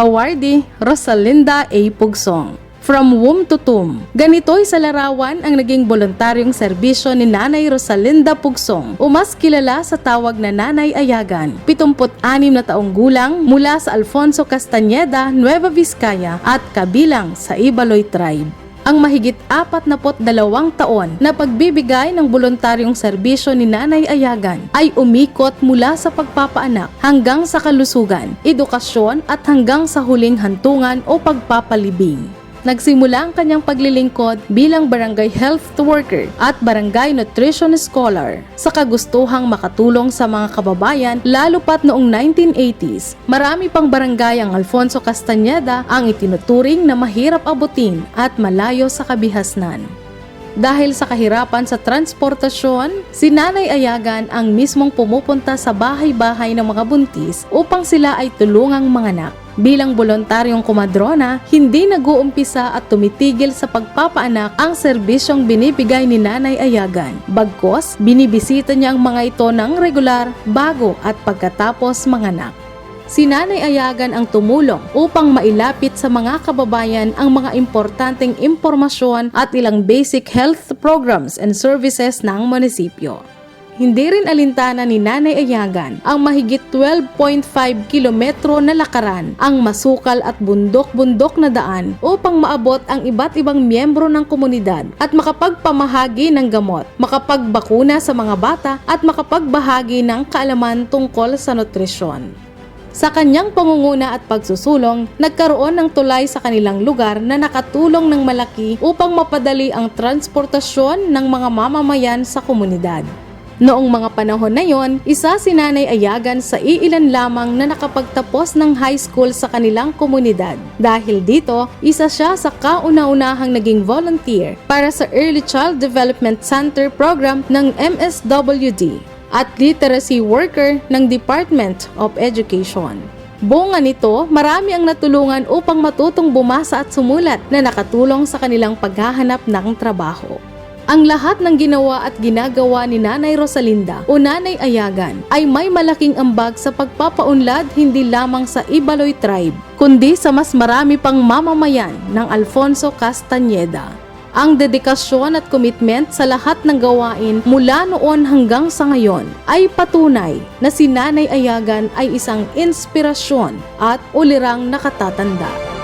awardee Rosalinda A. Pugsong. From Womb to Tomb. Ganito'y sa larawan ang naging voluntaryong serbisyo ni Nanay Rosalinda Pugsong o mas kilala sa tawag na Nanay Ayagan. 76 na taong gulang mula sa Alfonso Castañeda, Nueva Vizcaya at kabilang sa Ibaloy Tribe ang mahigit 42 taon na pagbibigay ng voluntaryong serbisyo ni Nanay Ayagan ay umikot mula sa pagpapaanak hanggang sa kalusugan, edukasyon at hanggang sa huling hantungan o pagpapalibing. Nagsimula ang kanyang paglilingkod bilang barangay health worker at barangay nutrition scholar sa kagustuhang makatulong sa mga kababayan lalo pat noong 1980s. Marami pang barangay ang Alfonso Castañeda ang itinuturing na mahirap abutin at malayo sa kabihasnan. Dahil sa kahirapan sa transportasyon, si Nanay Ayagan ang mismong pumupunta sa bahay-bahay ng mga buntis upang sila ay tulungang manganak. Bilang voluntaryong kumadrona, hindi nag-uumpisa at tumitigil sa pagpapaanak ang serbisyong binibigay ni Nanay Ayagan. Bagkos, binibisita niya ang mga ito ng regular, bago at pagkatapos manganak. Si Nanay Ayagan ang tumulong upang mailapit sa mga kababayan ang mga importanteng impormasyon at ilang basic health programs and services ng munisipyo. Hindi rin alintana ni Nanay Ayagan ang mahigit 12.5 kilometro na lakaran ang masukal at bundok-bundok na daan upang maabot ang iba't ibang miyembro ng komunidad at makapagpamahagi ng gamot, makapagbakuna sa mga bata at makapagbahagi ng kaalaman tungkol sa nutrisyon. Sa kanyang pangunguna at pagsusulong, nagkaroon ng tulay sa kanilang lugar na nakatulong ng malaki upang mapadali ang transportasyon ng mga mamamayan sa komunidad. Noong mga panahon na yon, isa si Nanay Ayagan sa iilan lamang na nakapagtapos ng high school sa kanilang komunidad. Dahil dito, isa siya sa kauna-unahang naging volunteer para sa Early Child Development Center program ng MSWD at literacy worker ng Department of Education. Bunga nito, marami ang natulungan upang matutong bumasa at sumulat na nakatulong sa kanilang paghahanap ng trabaho. Ang lahat ng ginawa at ginagawa ni Nanay Rosalinda o Nanay Ayagan ay may malaking ambag sa pagpapaunlad hindi lamang sa Ibaloy tribe, kundi sa mas marami pang mamamayan ng Alfonso Castañeda. Ang dedikasyon at commitment sa lahat ng gawain mula noon hanggang sa ngayon ay patunay na si Nanay Ayagan ay isang inspirasyon at ulirang nakatatanda.